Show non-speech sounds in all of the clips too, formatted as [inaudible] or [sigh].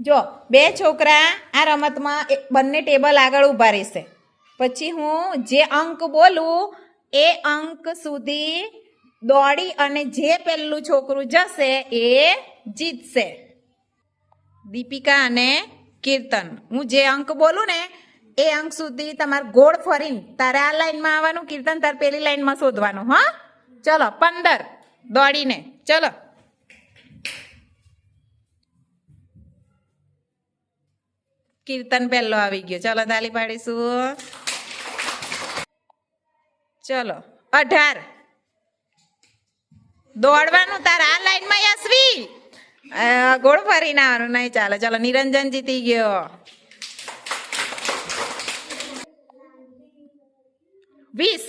જો, બે છોકરા આ રમતમાં બંને ટેબલ આગળ ઊભા રહેશે. પછી હું જે અંક બોલું, એ અંક સુધી દોડી અને જે પહેલું છોકરું જશે એ જીતશે. દીપિકા અને કીર્તન, હું જે અંક બોલું ને, એ અંક સુધી તમારે ગોળ ફરીને તારે આ લાઈનમાં આવવાનું, કીર્તન તારે પેલી લાઈનમાં શોધવાનું, હા? ચલો, પંદર, દોડીને, ચલો. કીર્તન પહેલો આવી ગયો. ચલો તાલી પાડીશું. ચલો, અઢાર. દોડવાનું તાર આ લાઈનમાં યશવી ગોળ ફરીને આવવાનું, નહીં ચાલે. ચલો, નિરંજન જીતી ગયો. વીસ.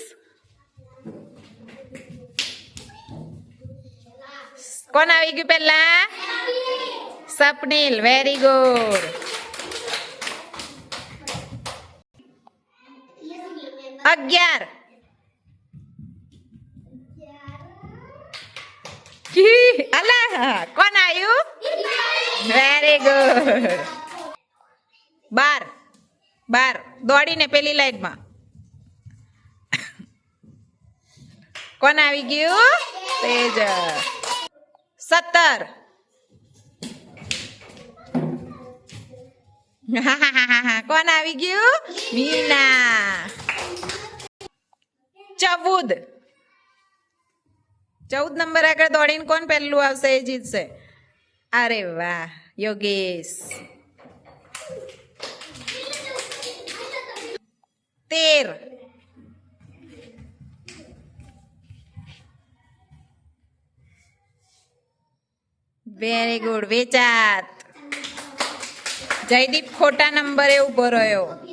કોણ આવી ગયું પહેલા? સપનીલ. વેરી ગુડ અગિયાર. અલા, કોણ આવ્યું વેરી ગુડ બાર. બાર. દોડીને પેલી લાઈનમાં. કોણ આવી ગયું? તેજ. સત્તર. [laughs] કોણ આવી ગયું? મીના. ચૌદ. ચૌદ નંબર આગળ દોડીને કોણ પહેલું આવશે? એ જીતશે. અરે વાહ, યોગેશ. તેર. Very good વેચાત. જયદીપ ખોટા નંબરે ઊભો રહ્યો.